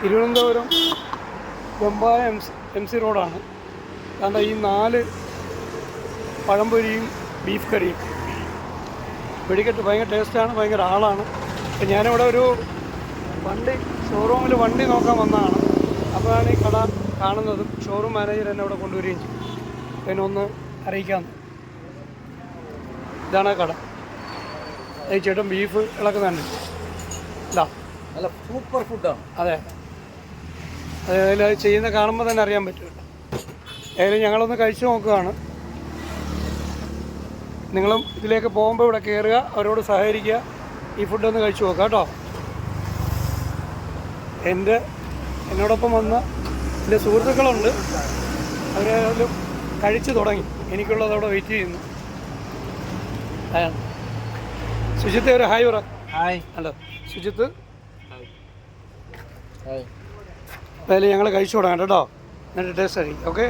Thiruvananthapuram Vembayam M M C റോഡാണ്. കാരണം ഈ നാല് പഴംപൊരിയും ബീഫ് കറിയും. വെടിക്കെട്ട് ഭയങ്കര ടേസ്റ്റാണ് ഭയങ്കര ആളാണ്. അപ്പം ഞാനിവിടെ ഒരു വണ്ടി ഷോറൂമിൽ വണ്ടി നോക്കാൻ വന്നതാണ്. അപ്പോഴാണ് ഈ കട കാണുന്നതും. ഷോറൂം മാനേജർ എന്നെ അവിടെ കൊണ്ടുവരികയും ചെയ്യും പിന്നെ ഒന്ന് അറിയിക്കാമെന്ന് ഇതാണ് കട. ഈ ചേട്ടൻ ബീഫ് ഇളക്കുന്നുണ്ട് ഇതാ. നല്ല സൂപ്പർ ഫുഡാണ് അതെ. അതെ അതിൽ ചെയ്യുന്ന കാണുമ്പോൾ തന്നെ അറിയാൻ പറ്റുമല്ലോ ഏതായാലും ഞങ്ങളൊന്ന് കഴിച്ചു നോക്കുകയാണ്. നിങ്ങളും ഇതിലേക്ക് പോകുമ്പോൾ ഇവിടെ കയറുക അവരോട് സഹകരിക്കുക. ഈ ഫുഡൊന്ന് ഒന്ന് കഴിച്ചു നോക്കുക കേട്ടോ. എന്റെ എന്നോടൊപ്പം വന്ന എന്റെ സുഹൃത്തുക്കളുണ്ട്. അവരേതായാലും കഴിച്ചു തുടങ്ങി. എനിക്കുള്ളത് അവിടെ വെയിറ്റ് ചെയ്യുന്നു. സുജിത്തെ ഒരു ഹായ് പറ. ഹായ്. അല്ല സുജിത്ത് എന്തായാലും ഞങ്ങൾ കഴിച്ചു കൊടുക്കാം കേട്ടോ. എന്നിട്ട് ടേസ്റ്റ് ആയിരിക്കും ഓക്കെ